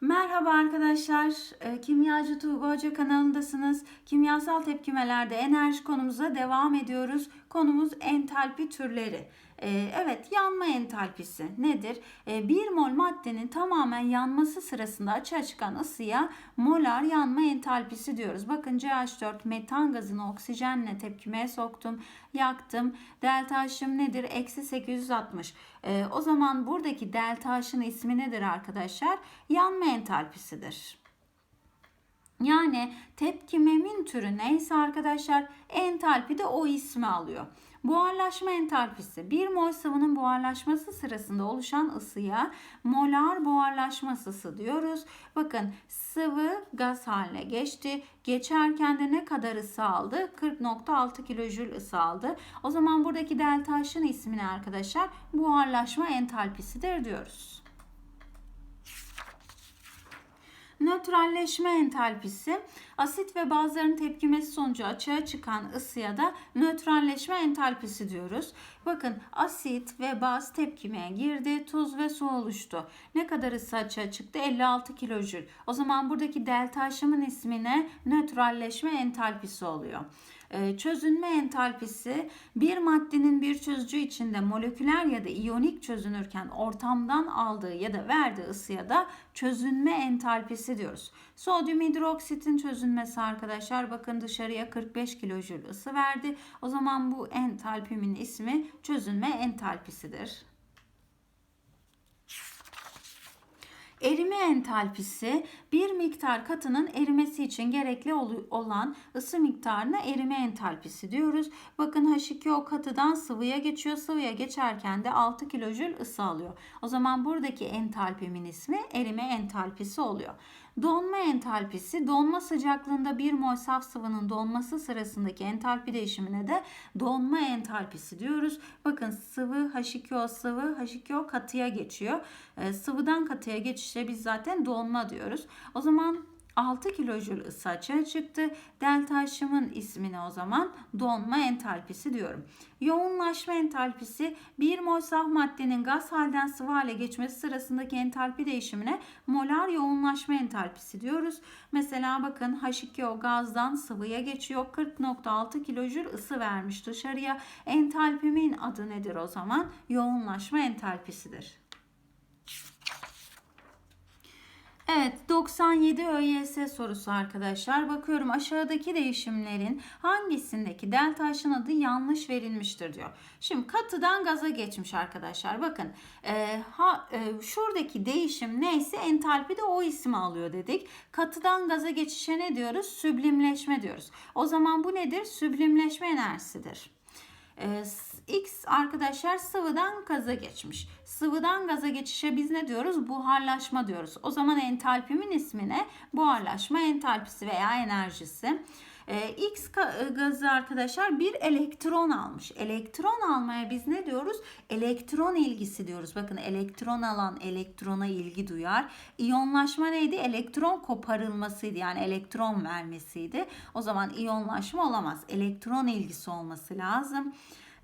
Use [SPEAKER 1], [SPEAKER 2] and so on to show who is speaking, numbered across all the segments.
[SPEAKER 1] Merhaba arkadaşlar, E, Kimyacı Tuğba Hoca kanalındasınız. Kimyasal tepkimelerde enerji konumuza devam ediyoruz. Konumuz entalpi türleri. E, Evet, yanma entalpisi nedir? E, Bir mol maddenin tamamen yanması sırasında açığa çıkan ısıya molar yanma entalpisi diyoruz. Bakın CH4 metan gazını oksijenle tepkimeye soktum, yaktım. Delta H'ım nedir? Eksi 860. E, O zaman buradaki delta H'ın ismi nedir arkadaşlar? Yanma entalpisidir. Yani tepkimemin türü neyse arkadaşlar entalpi de o ismi alıyor. Buharlaşma entalpisi bir mol sıvının buharlaşması sırasında oluşan ısıya molar buharlaşma ısısı diyoruz. Bakın sıvı gaz haline geçti. Geçerken de ne kadar ısı aldı? 40.6 kilojül ısı aldı. O zaman buradaki delta H'ın ismi ne arkadaşlar? Buharlaşma entalpisidir diyoruz. Nötralleşme entalpisi asit ve bazların tepkimesi sonucu açığa çıkan ısıya da nötralleşme entalpisi diyoruz. Bakın asit ve baz tepkimeye girdi, tuz ve su oluştu. Ne kadar ısı açığa çıktı? 56 kilojül. O zaman buradaki delta aşımın ismine nötralleşme entalpisi oluyor. Ee, çözünme entalpisi bir maddenin bir çözücü içinde moleküler ya da iyonik çözünürken ortamdan aldığı ya da verdiği ısıya da çözünme entalpisi diyoruz. Sodyum hidroksitin çözünmesi arkadaşlar bakın dışarıya 45 kilojül ısı verdi. O zaman bu entalpimin ismi çözünme entalpisidir. Erime entalpisi bir miktar katının erimesi için gerekli olan ısı miktarına erime entalpisi diyoruz. Bakın H2O katıdan sıvıya geçiyor. Sıvıya geçerken de 6 kilojül ısı alıyor. O zaman buradaki entalpimin ismi erime entalpisi oluyor. Donma entalpisi donma sıcaklığında bir mol saf sıvının donması sırasındaki entalpi değişimine de donma entalpisi diyoruz. Bakın sıvı H2O sıvı H2O katıya geçiyor. Ee, sıvıdan katıya geçişe biz zaten donma diyoruz. O zaman 6 kilojül ısı açığa çıktı. Delta H'ımın ismini o zaman donma entalpisi diyorum. Yoğunlaşma entalpisi bir mol saf maddenin gaz halden sıvı hale geçmesi sırasındaki entalpi değişimine molar yoğunlaşma entalpisi diyoruz. Mesela bakın H2O gazdan sıvıya geçiyor. 40.6 kilojül ısı vermiş dışarıya. Entalpimin adı nedir o zaman? Yoğunlaşma entalpisidir. Evet 97 ÖYS sorusu arkadaşlar. Bakıyorum aşağıdaki değişimlerin hangisindeki delta H'ın adı yanlış verilmiştir diyor. Şimdi katıdan gaza geçmiş arkadaşlar. Bakın e, ha, e, şuradaki değişim neyse entalpi de o ismi alıyor dedik. Katıdan gaza geçişe ne diyoruz? Süblimleşme diyoruz. O zaman bu nedir? Süblimleşme enerjisidir. Ee, X arkadaşlar sıvıdan gaza geçmiş. Sıvıdan gaza geçişe biz ne diyoruz? Buharlaşma diyoruz. O zaman entalpimin ismi ne? Buharlaşma entalpisi veya enerjisi. Ee, X gazı arkadaşlar bir elektron almış. Elektron almaya biz ne diyoruz? Elektron ilgisi diyoruz. Bakın elektron alan elektrona ilgi duyar. İyonlaşma neydi? Elektron koparılmasıydı. Yani elektron vermesiydi. O zaman iyonlaşma olamaz. Elektron ilgisi olması lazım.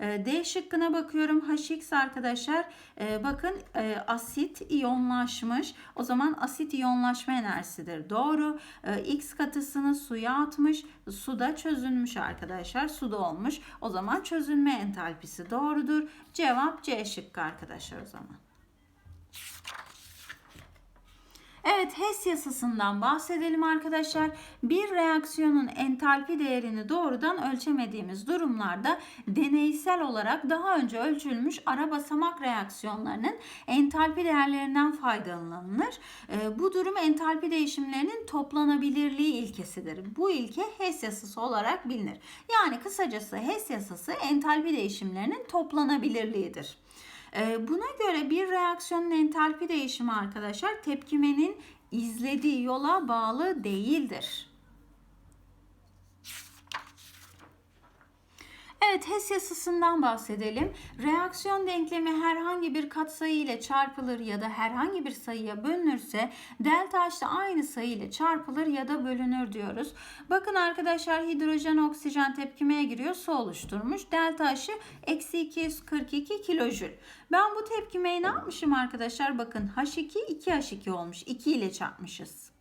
[SPEAKER 1] D şıkkına bakıyorum. HX arkadaşlar e, bakın e, asit iyonlaşmış. O zaman asit iyonlaşma enerjisidir. Doğru. E, X katısını suya atmış. Suda çözünmüş arkadaşlar. Suda olmuş. O zaman çözünme entalpisi doğrudur. Cevap C şıkkı arkadaşlar o zaman. Evet HES yasasından bahsedelim arkadaşlar. Bir reaksiyonun entalpi değerini doğrudan ölçemediğimiz durumlarda deneysel olarak daha önce ölçülmüş ara basamak reaksiyonlarının entalpi değerlerinden faydalanılır. Ee, bu durum entalpi değişimlerinin toplanabilirliği ilkesidir. Bu ilke HES yasası olarak bilinir. Yani kısacası HES yasası entalpi değişimlerinin toplanabilirliğidir. Ee, buna göre bir reaksiyonun entalpi değişimi arkadaşlar tepkimenin izlediği yola bağlı değildir. Evet HES yasasından bahsedelim. Reaksiyon denklemi herhangi bir katsayı ile çarpılır ya da herhangi bir sayıya bölünürse delta H de aynı sayı ile çarpılır ya da bölünür diyoruz. Bakın arkadaşlar hidrojen oksijen tepkimeye giriyor su oluşturmuş. Delta H'ı eksi 242 kilojül. Ben bu tepkimeyi ne yapmışım arkadaşlar? Bakın H2 2H2 olmuş. 2 ile çarpmışız.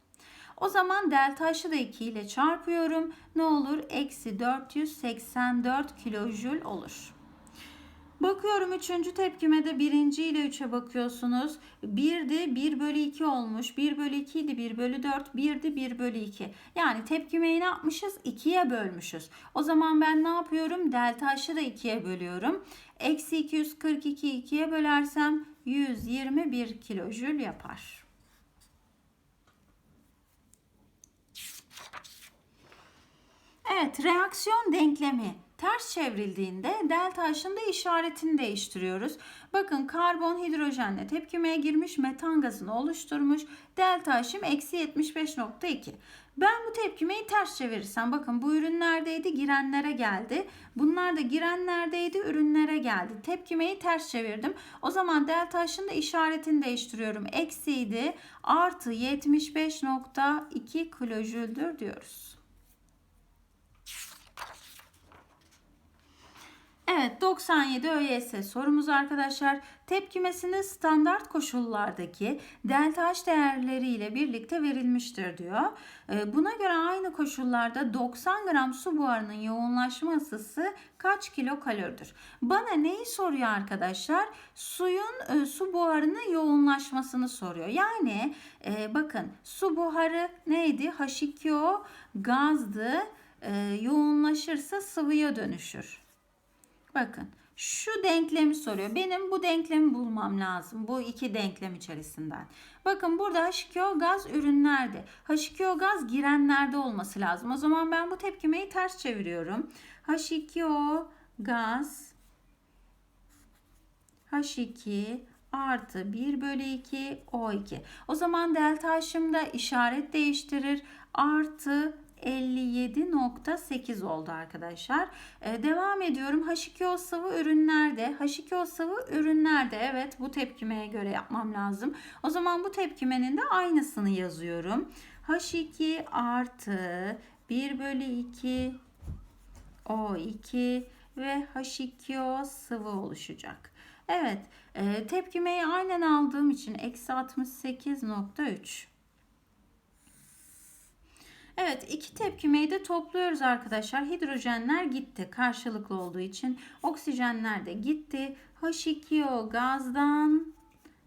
[SPEAKER 1] O zaman delta H'ı da 2 ile çarpıyorum. Ne olur? Eksi 484 kilojül olur. Bakıyorum üçüncü tepkime de birinci ile 3'e bakıyorsunuz. 1'di 1 bölü 2 olmuş. 1 bölü 2 idi 1 bölü 4. 1'di 1 bölü 2. Yani tepkimeyi ne yapmışız? 2'ye bölmüşüz. O zaman ben ne yapıyorum? Delta H'ı da 2'ye bölüyorum. Eksi 242 2'ye bölersem 121 kilojül yapar. Evet, reaksiyon denklemi ters çevrildiğinde delta H'ın işaretini değiştiriyoruz. Bakın karbon hidrojenle tepkimeye girmiş metan gazını oluşturmuş. Delta H'im eksi 75.2. Ben bu tepkimeyi ters çevirirsem bakın bu ürün neredeydi? Girenlere geldi. Bunlar da girenlerdeydi, ürünlere geldi. Tepkimeyi ters çevirdim. O zaman delta H'ın işaretini değiştiriyorum. Eksiydi artı 75.2 kilojüldür diyoruz. Evet 97 ÖYS sorumuz arkadaşlar. Tepkimesini standart koşullardaki delta H değerleriyle birlikte verilmiştir diyor. Ee, buna göre aynı koşullarda 90 gram su buharının yoğunlaşma ısısı kaç kilo kaloridir? Bana neyi soruyor arkadaşlar? Suyun e, su buharının yoğunlaşmasını soruyor. Yani e, bakın su buharı neydi? H2O gazdı. E, yoğunlaşırsa sıvıya dönüşür. Bakın şu denklemi soruyor. Benim bu denklemi bulmam lazım. Bu iki denklem içerisinden. Bakın burada H2O gaz ürünlerde. H2O gaz girenlerde olması lazım. O zaman ben bu tepkimeyi ters çeviriyorum. H2O gaz H2 artı 1 bölü 2 O2. O zaman delta H'ım da işaret değiştirir. Artı 57.8 oldu arkadaşlar. Ee, devam ediyorum. H2O sıvı ürünlerde. H2O sıvı ürünlerde. Evet bu tepkimeye göre yapmam lazım. O zaman bu tepkimenin de aynısını yazıyorum. H2 artı 1 bölü 2 O2 ve H2O sıvı oluşacak. Evet e, tepkimeyi aynen aldığım için eksi 68.3 Evet iki tepkimeyi de topluyoruz arkadaşlar. Hidrojenler gitti karşılıklı olduğu için. Oksijenler de gitti. H2O gazdan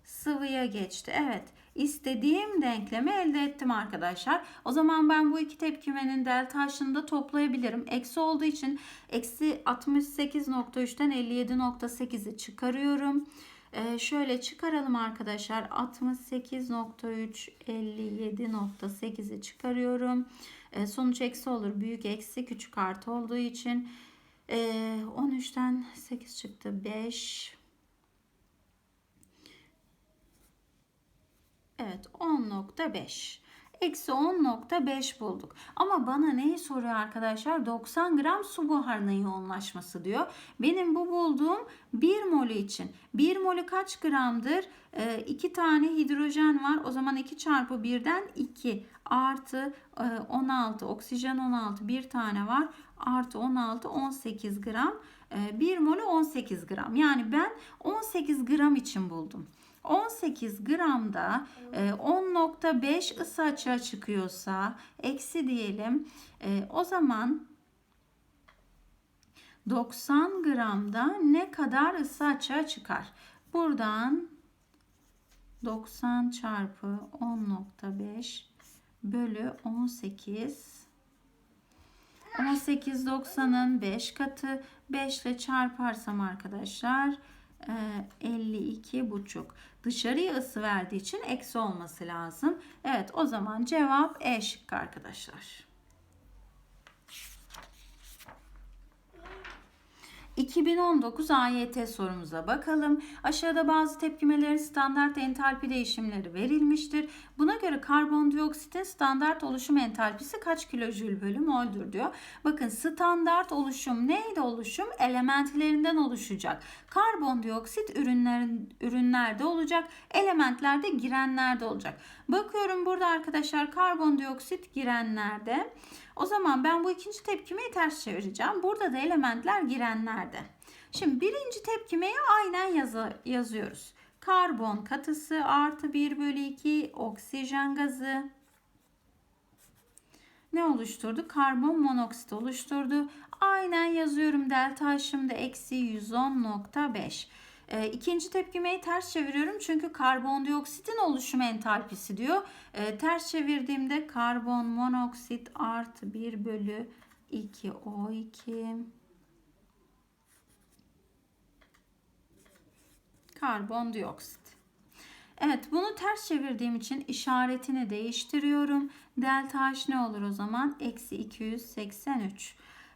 [SPEAKER 1] sıvıya geçti. Evet istediğim denklemi elde ettim arkadaşlar. O zaman ben bu iki tepkimenin delta H'ını da toplayabilirim. Eksi olduğu için eksi 68.3'ten 57.8'i çıkarıyorum. Ee, şöyle çıkaralım arkadaşlar. 68.3 57.8'i çıkarıyorum. Ee, sonuç eksi olur. Büyük eksi küçük artı olduğu için. Ee, 13'ten 8 çıktı. 5 Evet 10.5 eksi 10.5 bulduk. Ama bana neyi soruyor arkadaşlar? 90 gram su buharının yoğunlaşması diyor. Benim bu bulduğum 1 molü için. 1 molü kaç gramdır? E, 2 tane hidrojen var. O zaman 2 çarpı 1'den 2 artı e, 16 oksijen 16 bir tane var. Artı 16 18 gram. E, 1 molü 18 gram. Yani ben 18 gram için buldum. 18 gramda 10.5 e, ısı açığa çıkıyorsa eksi diyelim. E, o zaman 90 gramda ne kadar ısı açığa çıkar? Buradan 90 çarpı 10.5 bölü 18 18 90'ın 5 katı. 5 ile çarparsam arkadaşlar 52 ee, buçuk. Dışarıya ısı verdiği için eksi olması lazım. Evet o zaman cevap E şıkkı arkadaşlar. 2019 AYT sorumuza bakalım. Aşağıda bazı tepkimelerin standart entalpi değişimleri verilmiştir. Buna göre karbondioksitin standart oluşum entalpisi kaç kilojül bölü mol'dur diyor. Bakın standart oluşum neydi oluşum? Elementlerinden oluşacak. Karbondioksit ürünlerin ürünlerde olacak. Elementler de girenlerde olacak. Bakıyorum burada arkadaşlar karbondioksit girenlerde. O zaman ben bu ikinci tepkimeyi ters çevireceğim. Burada da elementler girenlerde. Şimdi birinci tepkimeyi aynen yazı, yazıyoruz. Karbon katısı artı 1 bölü 2 oksijen gazı ne oluşturdu? Karbon monoksit oluşturdu. Aynen yazıyorum delta H'ım eksi 110.5. E, ikinci tepkimeyi ters çeviriyorum çünkü karbondioksitin oluşum entalpisi diyor. E, ters çevirdiğimde karbon monoksit artı 1 bölü 2 O2 karbondioksit. Evet bunu ters çevirdiğim için işaretini değiştiriyorum. Delta H ne olur o zaman? Eksi 283.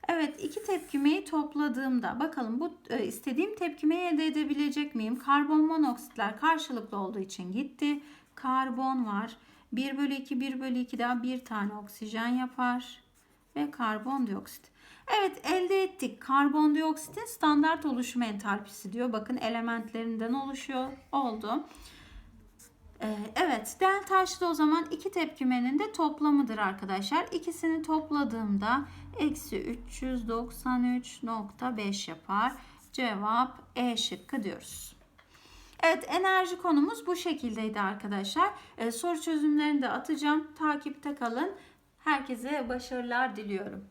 [SPEAKER 1] Evet iki tepkimeyi topladığımda bakalım bu e, istediğim tepkimeyi elde edebilecek miyim? Karbon monoksitler karşılıklı olduğu için gitti. Karbon var. 1 bölü 2 1 bölü 2 daha bir tane oksijen yapar. Ve karbondioksit. Evet elde ettik. Karbondioksitin standart oluşum entalpisi diyor. Bakın elementlerinden oluşuyor. Oldu. Ee, evet delta H de o zaman iki tepkimenin de toplamıdır arkadaşlar. İkisini topladığımda eksi 393.5 yapar. Cevap E şıkkı diyoruz. Evet enerji konumuz bu şekildeydi arkadaşlar. Ee, soru çözümlerini de atacağım. Takipte kalın. Herkese başarılar diliyorum.